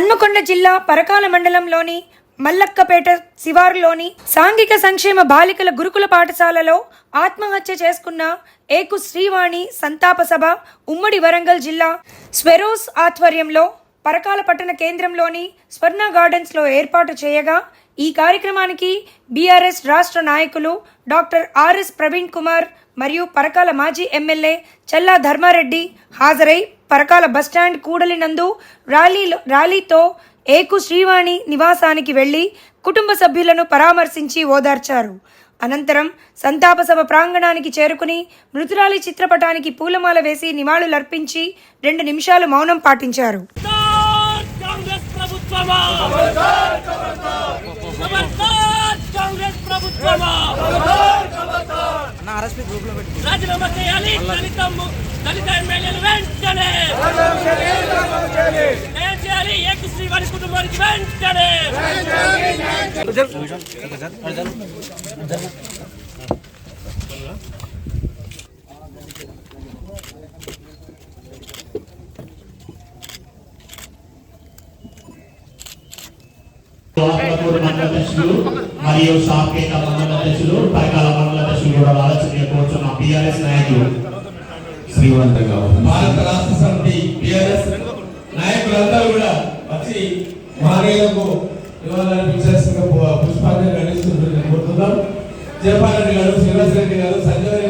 హన్మకొండ జిల్లా పరకాల మండలంలోని మల్లక్కపేట శివారులోని సాంఘిక సంక్షేమ బాలికల గురుకుల పాఠశాలలో ఆత్మహత్య చేసుకున్న ఏకు శ్రీవాణి సంతాప సభ ఉమ్మడి వరంగల్ జిల్లా స్వెరోస్ ఆధ్వర్యంలో పరకాల పట్టణ కేంద్రంలోని స్వర్ణ గార్డెన్స్లో ఏర్పాటు చేయగా ఈ కార్యక్రమానికి బీఆర్ఎస్ రాష్ట్ర నాయకులు డాక్టర్ ఆర్ఎస్ ప్రవీణ్ కుమార్ మరియు పరకాల మాజీ ఎమ్మెల్యే చల్లా ధర్మారెడ్డి హాజరై పరకాల బస్టాండ్ కూడలి నందు ర్యాలీలో ర్యాలీతో ఏకు శ్రీవాణి నివాసానికి వెళ్ళి కుటుంబ సభ్యులను పరామర్శించి ఓదార్చారు. అనంతరం సంతాప సభ ప్రాంగణానికి చేరుకుని మృతురాలి చిత్రపటానికి పూలమాల వేసి నివాళులర్పించి రెండు నిమిషాలు మౌనం పాటించారు. రాజీనామా చేయాలి. దళిత దళిత ఎమ్మెల్యేలు వెంటనే. ఏం చేయాలి? ఏక శ్రీవారి కుటుంబానికి వెంటనే. అధ్యక్షులు మరియు సాకేత మండల అధ్యక్షులు పరకాల మండల అధ్యక్షులు కూడా ఆలోచన కోరుచున్న బీఆర్ఎస్ నాయకులు. శ్రీవంతంగా భారత రాష్ట్ర సమితి బిఆర్ఎస్ నాయకులందరూ కూడా వచ్చి మహనీయులకు నివాళులర్పించాల్సిన పుష్పాంజలి గణిస్తున్నారు కోరుతున్నాం జయపాల్ రెడ్డి గారు శ్రీనివాస్ రెడ్డి గారు సంజయ్